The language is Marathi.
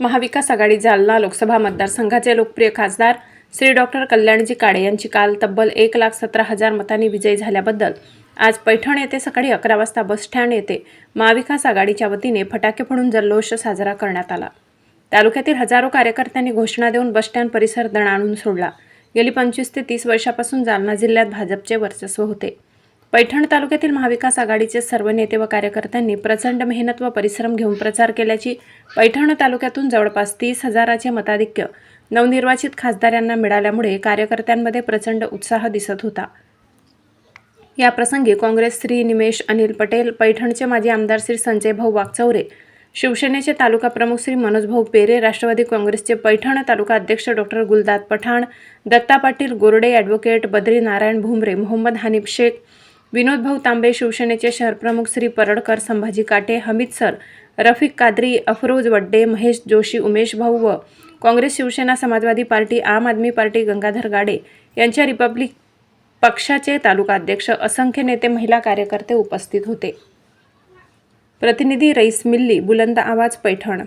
महाविकास आघाडी जालना लोकसभा मतदारसंघाचे लोकप्रिय खासदार श्री डॉक्टर कल्याणजी काळे यांची काल तब्बल एक लाख सतरा हजार मतांनी विजयी झाल्याबद्दल आज पैठण येथे सकाळी अकरा वाजता बसस्टँड येथे महाविकास आघाडीच्या वतीने फटाके फोडून जल्लोष साजरा करण्यात आला. तालुक्यातील हजारो कार्यकर्त्यांनी घोषणा देऊन बसस्टँड परिसर दणाणून सोडला. गेली पंचवीस ते तीस वर्षापासून जालना जिल्ह्यात भाजपचे वर्चस्व होते. पैठण तालुक्यातील महाविकास आघाडीचे सर्व नेते व कार्यकर्त्यांनी प्रचंड मेहनत व परिश्रम घेऊन प्रचार केल्याची पैठण तालुक्यातून जवळपास तीस हजाराचे मताधिक्य नवनिर्वाचित खासदारांना मिळाल्यामुळे कार्यकर्त्यांमध्ये प्रचंड उत्साह दिसत होता. या प्रसंगी काँग्रेस श्री निमेश अनिल पटेल पैठणचे माजी आमदार श्री संजय भाऊ वागचौरे शिवसेनेचे तालुका प्रमुख श्री मनोज भाऊ पेरे राष्ट्रवादी काँग्रेसचे पैठण तालुका अध्यक्ष डॉक्टर गुलदाद पठाण दत्ता पाटील गोरडे ॲडव्होकेट बद्री नारायण भुमरे मोहम्मद हनीफ शेख विनोद भाऊ तांबे शिवसेनेचे शहरप्रमुख श्री परडकर संभाजी काटे हमीद सर रफिक कादरी अफरोज वड्डे महेश जोशी उमेश भाऊ व काँग्रेस शिवसेना समाजवादी पार्टी आम आदमी पार्टी गंगाधर गाडे यांच्या रिपब्लिक पक्षाचे तालुका अध्यक्ष असंख्य नेते महिला कार्यकर्ते उपस्थित होते. प्रतिनिधी रईस मिल्ली बुलंद आवाज पैठण